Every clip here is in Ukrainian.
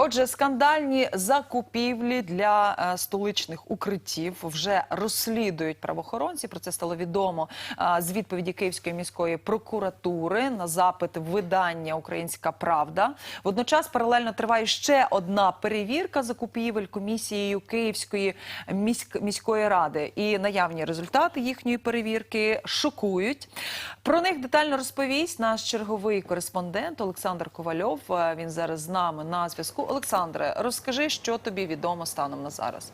Отже, скандальні закупівлі для е, столичних укриттів вже розслідують правоохоронці. Про це стало відомо е, з відповіді Київської міської прокуратури на запит видання Українська Правда. Водночас паралельно триває ще одна перевірка закупівель комісією Київської міськ- міської ради. І наявні результати їхньої перевірки шокують. Про них детально розповість наш черговий кореспондент Олександр Ковальов. Е, Він зараз з нами на зв'язку. Олександре, розкажи, що тобі відомо станом на зараз.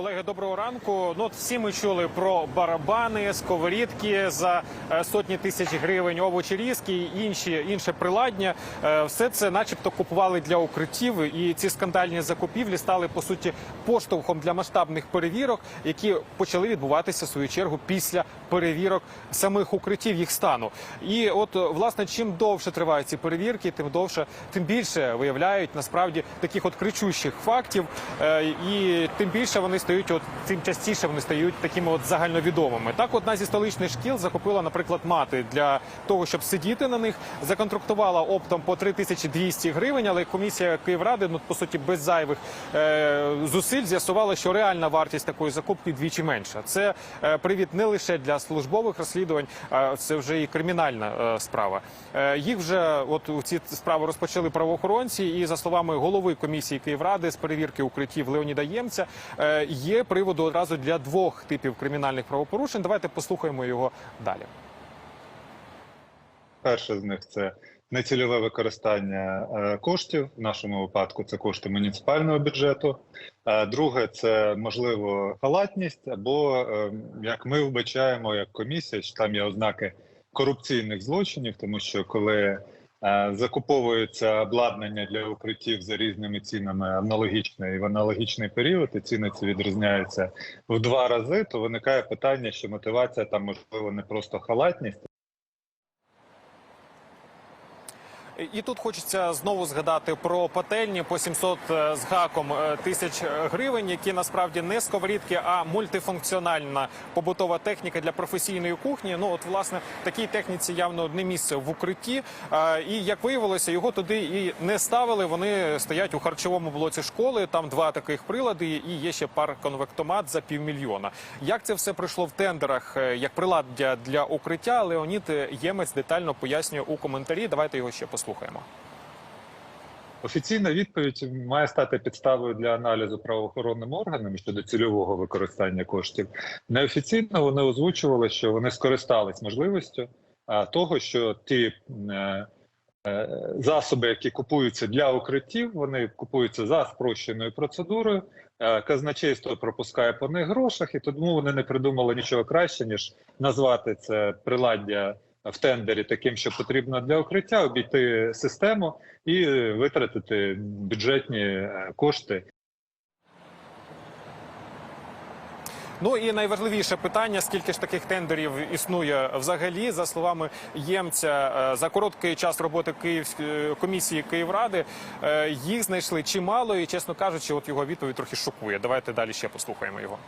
Колеги, доброго ранку. Ну, от всі ми чули про барабани, сковорідки за е, сотні тисяч гривень, овочі різки і інші інше приладдя. Е, Все це, начебто, купували для укриттів, і ці скандальні закупівлі стали по суті поштовхом для масштабних перевірок, які почали відбуватися в свою чергу після перевірок самих укриттів їх стану. І от е, власне, чим довше тривають ці перевірки, тим довше, тим більше виявляють насправді таких от кричущих фактів, і тим більше вони стають, от тим частіше вони стають такими от загальновідомими. Так, одна зі столичних шкіл закупила, наприклад, мати для того, щоб сидіти на них, законтрактувала оптом по 3200 гривень, але комісія Київради, ну по суті, без зайвих е, зусиль з'ясувала, що реальна вартість такої закупки двічі менша. Це е, привід не лише для службових розслідувань, а це вже і кримінальна е, справа. Е, їх вже от у ці справи розпочали правоохоронці, і за словами голови комісії Київради з перевірки укриттів Леоніда Ємця, е, є приводу одразу для двох типів кримінальних правопорушень. Давайте послухаємо його далі. Перше з них це нецільове використання е, коштів. В нашому випадку це кошти муніципального бюджету. Е, Друге, це можливо халатність, або е, як ми вбачаємо, як комісія, що там є ознаки корупційних злочинів, тому що коли закуповується обладнання для укриттів за різними цінами аналогічно в аналогічний період, і ціни ці відрізняються в два рази, то виникає питання, що мотивація там можливо не просто халатність. І тут хочеться знову згадати про пательні по 700 з гаком е, тисяч гривень, які насправді не сковорідки, а мультифункціональна побутова техніка для професійної кухні. Ну от власне такій техніці явно не місце в укритті. Е, І як виявилося, його туди і не ставили. Вони стоять у харчовому блоці школи. Там два таких прилади, і є ще пар конвектомат за півмільйона. Як це все пройшло в тендерах е, як приладдя для укриття? Леонід Ємець детально пояснює у коментарі. Давайте його ще послухаємо. Офіційна відповідь має стати підставою для аналізу правоохоронним органами щодо цільового використання коштів. Неофіційно вони озвучували, що вони скористались можливістю того, що ті е, е, засоби, які купуються для укриттів, вони купуються за спрощеною процедурою. Е, Казначейство пропускає по них грошах, і тому вони не придумали нічого краще ніж назвати це приладдя в тендері таким, що потрібно для укриття, обійти систему і витратити бюджетні е, кошти. Ну і найважливіше питання: скільки ж таких тендерів існує взагалі, за словами ємця, е, за короткий час роботи Київської комісії Київради е, їх знайшли чимало, і чесно кажучи, от його відповідь трохи шокує. Давайте далі ще послухаємо його.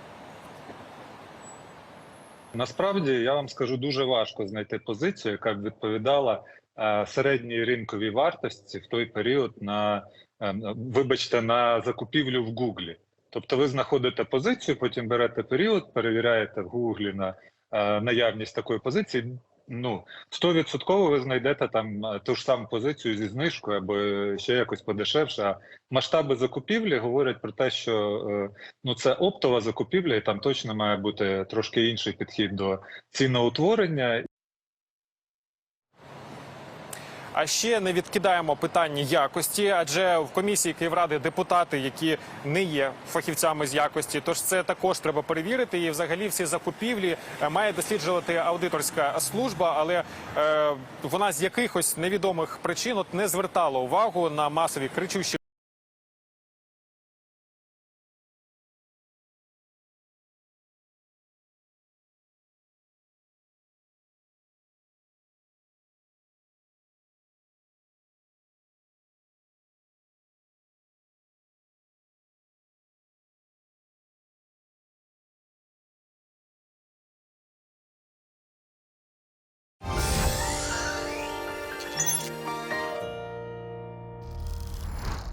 Насправді я вам скажу дуже важко знайти позицію, яка б відповідала е, середній ринковій вартості в той період на е, вибачте на закупівлю в Гуглі. Тобто, ви знаходите позицію, потім берете період, перевіряєте в Гуглі на е, наявність такої позиції. Ну, 100% ви знайдете там е, ту ж саму позицію зі знижкою або ще якось подешевше. Масштаби закупівлі говорять про те, що е, ну це оптова закупівля, і там точно має бути трошки інший підхід до ціноутворення. А ще не відкидаємо питання якості, адже в комісії Київради депутати, які не є фахівцями з якості, тож це також треба перевірити. І взагалі всі закупівлі е, має досліджувати аудиторська служба, але е, вона з якихось невідомих причин от не звертала увагу на масові кричущі.